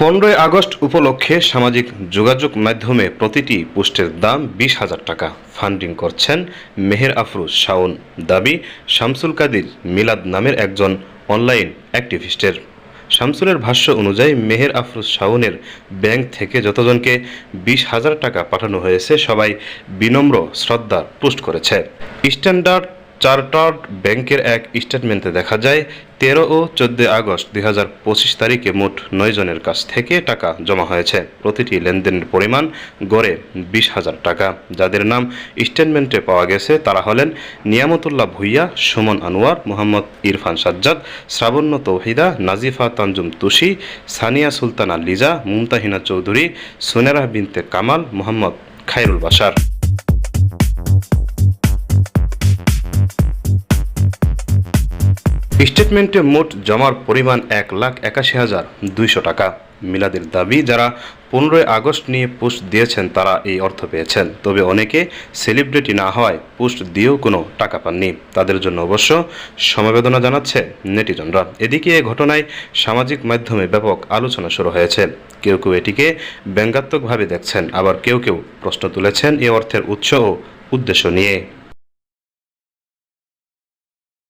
পনেরোই আগস্ট উপলক্ষে সামাজিক যোগাযোগ মাধ্যমে প্রতিটি পোস্টের দাম বিশ হাজার টাকা। ফান্ডিং করছেন মেহের আফরোজ শাওন। দাবি, শামসুল কাদির মিলাদ নামের একজন অনলাইন অ্যাক্টিভিস্টের। শামসুলের ভাষ্য অনুযায়ী, মেহের আফরোজ শাওনের ব্যাংক থেকে যতজনকে বিশ হাজার টাকা পাঠানো হয়েছে, সবাই বিনম্র শ্রদ্ধা পোস্ট করেছে। স্ট্যান্ডার্ড চার্টার্ড ব্যাংকের এক স্টেটমেন্টে দেখা যায়, তেরো ও চোদ্দ আগস্ট দুই হাজার পঁচিশ তারিখে মোট নয় জনের কাছ থেকে টাকা জমা হয়েছে। প্রতিটি লেনদেনের পরিমাণ গড়ে বিশ হাজার টাকা। যাদের নাম স্টেটমেন্টে পাওয়া গেছে তারা হলেন নিয়ামতুল্লাহ ভুইয়া, সুমন আনোয়ার, মোহাম্মদ ইরফান সাজ্জাদ, শ্রাবণ্য তৌহিদা, নাজিফা তানজুম তুষি সানিয়া সুলতানা লিজা, মুমতাহিনা চৌধুরী, সুনেরা বিনতে কামাল, মোহাম্মদ খায়রুল বাশার। স্টেটমেন্টে মোট জমার পরিমাণ এক লাখ একাশি হাজার দুইশো টাকা। মিলাদের দাবি, যারা পনেরোই আগস্ট নিয়ে পোস্ট দিয়েছেন, তারা এই অর্থ পেয়েছেন। তবে অনেকে সেলিব্রিটি না হওয়ায় পোস্ট দিয়েও কোনো টাকা পাননি। তাদের জন্য অবশ্য সমবেদনা জানাচ্ছে নেটিজনরা। এদিকে এ ঘটনায় সামাজিক মাধ্যমে ব্যাপক আলোচনা শুরু হয়েছে। কেউ কেউ এটিকে ব্যঙ্গাত্মকভাবে দেখছেন, আবার কেউ কেউ প্রশ্ন তুলেছেন এ অর্থের উৎস ও উদ্দেশ্য নিয়ে।